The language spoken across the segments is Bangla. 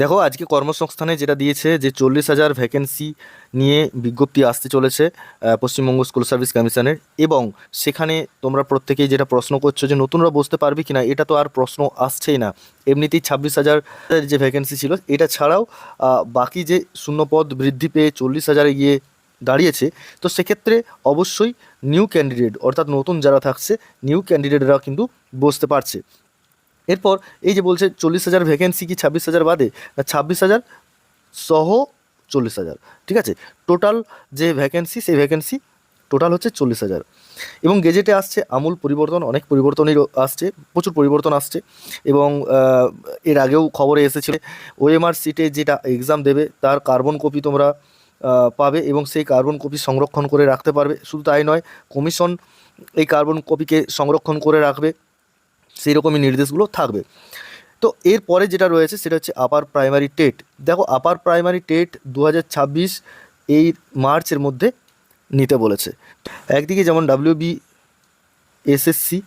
দেখো, আজকে কর্মসংস্থানে যেটা দিয়েছে যে চল্লিশ হাজার ভ্যাকেন্সি নিয়ে বিজ্ঞপ্তি আসতে চলেছে পশ্চিমবঙ্গ স্কুল সার্ভিস কমিশনের এবং সেখানে তোমরা প্রত্যেকেই যেটা প্রশ্ন করছ যে নতুনরা বসতে পারবে কিনা, এটা তো আর প্রশ্ন আসছেই না। এমনিতেই ছাব্বিশ হাজার যে ভ্যাকেন্সি ছিল, এটা ছাড়াও বাকি যে শূন্যপদ বৃদ্ধি পেয়ে চল্লিশ হাজারে গিয়ে দাঁড়িয়েছে, তো সেক্ষেত্রে অবশ্যই নিউ ক্যান্ডিডেট অর্থাৎ নতুন যারা থাকছে নিউ ক্যান্ডিডেটরা কিন্তু বসতে পারছে। এরপর এই যে বলছে চল্লিশ হাজার ভ্যাকেন্সি কি ছাব্বিশ হাজার বাদে? ছাব্বিশ হাজার সহ চল্লিশ হাজার। ঠিক আছে? টোটাল যে ভ্যাকেন্সি সেই ভ্যাকেন্সি টোটাল হচ্ছে চল্লিশ হাজার। এবং গেজেটে আসছে আমূল পরিবর্তন, অনেক পরিবর্তনই আসছে, প্রচুর পরিবর্তন আসছে। এবং এর আগেও খবরে এসেছিল ওএমআর সিটে যেটা এক্সাম দেবে, তার কার্বন কপি তোমরা পাবে এবং সেই কার্বন কপি সংরক্ষণ করে রাখতে পারবে। শুধু তাই নয় কমিশন এই কার্বন কপিকে সংরক্ষণ করে রাখবে। সেই রকমই নির্দেশগুলো থাকবে। তো এরপরে যেটা রয়েছে সেটা হচ্ছে আপার প্রাইমারি টেট দেখো আপার প্রাইমারি টেট দু হাজার ছাব্বিশ এই মার্চের মধ্যে নিতে বলেছে। একদিকে যেমন ডাব্লিউবি এসএসসি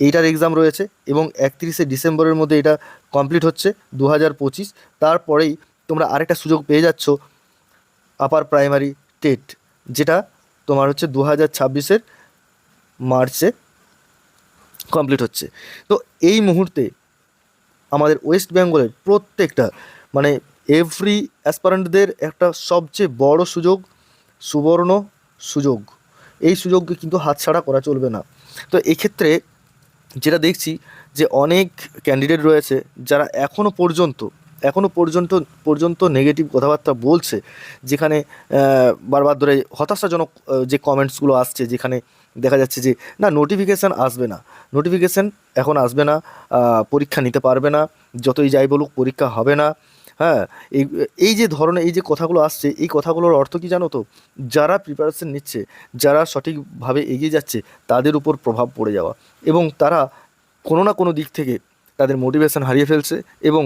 এইটার এক্সাম রয়েছে এবং একত্রিশে ডিসেম্বরের মধ্যে এটা কমপ্লিট হচ্ছে দু হাজার পঁচিশ। তারপরেই তোমরা আরেকটা সুযোগ পেয়ে যাচ্ছ আপার প্রাইমারি টেট যেটা তোমার হচ্ছে দু হাজার মার্চে কমপ্লিট হচ্ছে। তো এই মুহূর্তে আমাদের ওয়েস্ট বেঙ্গলের প্রত্যেকটা মানে এভরি অ্যাসপারেন্টদের একটা সবচেয়ে বড় সুযোগ, সুবর্ণ সুযোগ। এই সুযোগকে কিন্তু হাতছাড়া করা চলবে না। তো এক্ষেত্রে যেটা দেখছি যে অনেক ক্যান্ডিডেট রয়েছে যারা এখনও পর্যন্ত এখনও পর্যন্ত পর্যন্ত নেগেটিভ কথাবার্তা বলছে, যেখানে বারবার ধরে হতাশাজনক যে কমেন্টসগুলো আসছে, যেখানে দেখা যাচ্ছে যে, না নোটিফিকেশান আসবে না। নোটিফিকেশান এখন আসবে না পরীক্ষা নিতে পারবে না, যতই যাই বলুক পরীক্ষা হবে না হ্যাঁ? এই এই যে ধরনের, এই যে কথাগুলো আসছে, এই কথাগুলোর অর্থ কি জানো তো? যারা প্রিপারেশন নিচ্ছে, যারা সঠিকভাবে এগিয়ে যাচ্ছে, তাদের উপর প্রভাব পড়ে যাওয়া। এবং তারা কোনো না কোনো দিক থেকে তাদের মোটিভেশন হারিয়ে ফেলছে এবং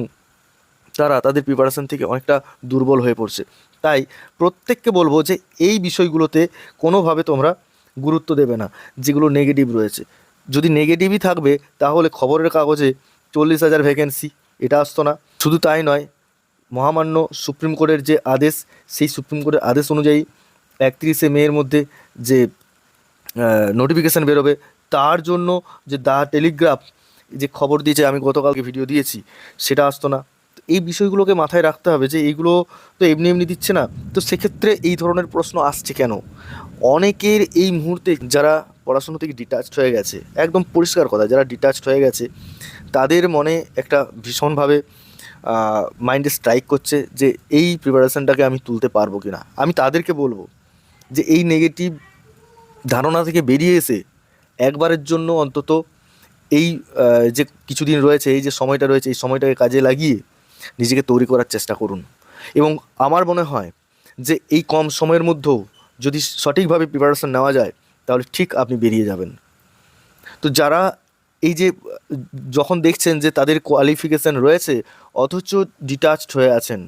তারা তাদের প্রিপারেশন থেকে অনেকটা দুর্বল হয়ে পড়ছে। তাই প্রত্যেককে বলব যে এই বিষয়গুলোতে কোনোভাবে তোমরা গুরুত্ব দেবে না, যেগুলো নেগেটিভ রয়েছে। যদি নেগেটিভই থাকবে, তাহলে খবরের কাগজে চল্লিশ হাজার ভ্যাকেন্সি এটা আসতো না। শুধু তাই নয়, মহামান্য সুপ্রিম কোর্টের যে আদেশ, সেই সুপ্রিম কোর্টের আদেশ অনুযায়ী একত্রিশে মেয়ের মধ্যে যে নোটিফিকেশান বেরোবে, তার জন্য যে দা টেলিগ্রাফ যে খবর দিয়েছে, আমি গতকালকে ভিডিও দিয়েছি, সেটা আসতো না। এই বিষয়গুলোকে মাথায় রাখতে হবে যে এইগুলো তো এমনি এমনি দিচ্ছে না। তো সেক্ষেত্রে এই ধরনের প্রশ্ন আসছে কেন? অনেকের এই মুহূর্তে যারা পড়াশুনো থেকে ডিটাচড হয়ে গেছে, একদম পরিষ্কার কথা, যারা ডিটাচড হয়ে গেছে, তাদের মনে একটা ভীষণভাবে মাইন্ডে স্ট্রাইক করছে যে এই প্রিপারেশনটাকে আমি তুলতে পারব কি না আমি তাদেরকে বলব যে এই নেগেটিভ ধারণা থেকে বেরিয়ে এসে একবারের জন্য অন্তত এই যে কিছুদিন রয়েছে, এই যে সময়টা রয়েছে, এই সময়টাকে কাজে লাগিয়ে নিজেকে তৈরি করার চেষ্টা করুন। এবং আমার মনে হয় যে এই কম সময়ের মধ্যেও যদি সঠিকভাবে প্রিপারেশন নেওয়া যায়, তাহলে ঠিক আপনি বেরিয়ে যাবেন। তো যারা এই যে, যখন দেখছেন যে তাদের কোয়ালিফিকেশান রয়েছে, অথচ ডিটাচড হয়ে আছেন,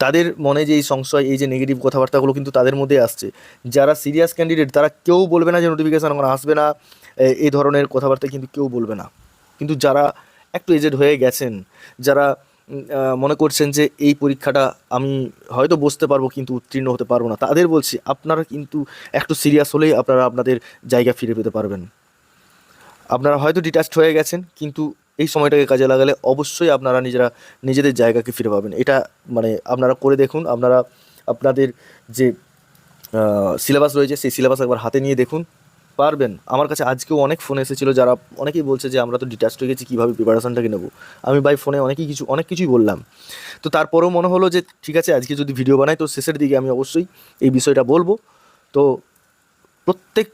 তাদের মনে যে এই সংশয়, এই যে নেগেটিভ কথাবার্তাগুলো কিন্তু তাদের মধ্যে আসছে। যারা সিরিয়াস ক্যান্ডিডেট তারা কেউ বলবে না যে নোটিফিকেশান আসবে না এই ধরনের কথাবার্তা কিন্তু কেউ বলবে না। কিন্তু যারা একটু এজেড হয়ে গেছেন, যারা মনে করছেন যে এই পরীক্ষাটা আমি হয়তো বসতে পারব কিন্তু উত্তীর্ণ হতে পারব না, তাদের বলছি আপনারা কিন্তু একটু সিরিয়াস হলেই আপনারা আপনাদের জায়গা ফিরে পেতে পারবেন। আপনারা হয়তো ডিটাচড হয়ে গেছেন, কিন্তু এই সময়টাকে কাজে লাগালে অবশ্যই আপনারা নিজেরা, নিজেদের জায়গাকে ফিরে পাবেন। এটা মানে আপনারা করে দেখুন, আপনারা, আপনাদের যে সিলেবাস রয়েছে সেই সিলেবাস একবার হাতে নিয়ে দেখুন। পারবেন। আমার কাছে আজকেও অনেক ফোন এসেছিল যারা অনেকেই বলছে যে আমরা তো ডিটাচড হয়ে গেছি, কীভাবে প্রিপারেশনটাকে নেব? আমি বাই ফোনে অনেকই কিছু, অনেক কিছুই বললাম। তো তারপরেও মনে হলো যে, ঠিক আছে, আজকে যদি ভিডিও বানাই, তো শেষের দিকে আমি অবশ্যই এই বিষয়টা বলব। তো প্রত্যেক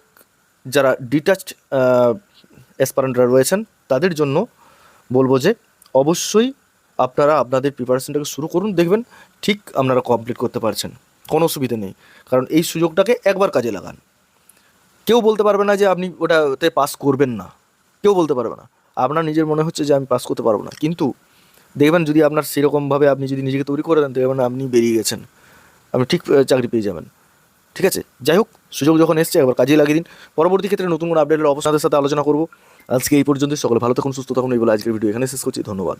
যারা ডিটাচড অ্যাসপারেন্টরা রয়েছেন, তাদের জন্য বলব যে, অবশ্যই আপনারা আপনাদের প্রিপারেশনটাকে শুরু করুন, দেখবেন ঠিক আপনারা কমপ্লিট করতে পারছেন। কোনো অসুবিধা নেই। কারণ এই সুযোগটাকে একবার কাজে লাগান। কেউ বলতে পারবে না যে আপনি ওটাতে পাস করবেন না। কেউ বলতে পারবে না। আপনার নিজের মনে হচ্ছে যে আমি পাস করতে পারব না। কিন্তু দেখবেন যদি আপনার সেরকমভাবে আপনি যদি নিজেকে তৈরি করে দেন দেখবেন আপনি বেরিয়ে গেছেন। আপনি ঠিক চাকরি পেয়ে যাবেন। ঠিক আছে? যাই হোক, সুযোগ যখন এসছে, একবার কাজে লাগিয়ে দিন। পরবর্তী ক্ষেত্রে নতুন কোনো আপডেটের অবস্থাদের সাথে আলোচনা করব। আজকে এই পর্যন্ত সকলে ভালো থাকুন, সুস্থ থাকুন। এই বলে আজকের ভিডিও এখানে শেষ করছি। ধন্যবাদ।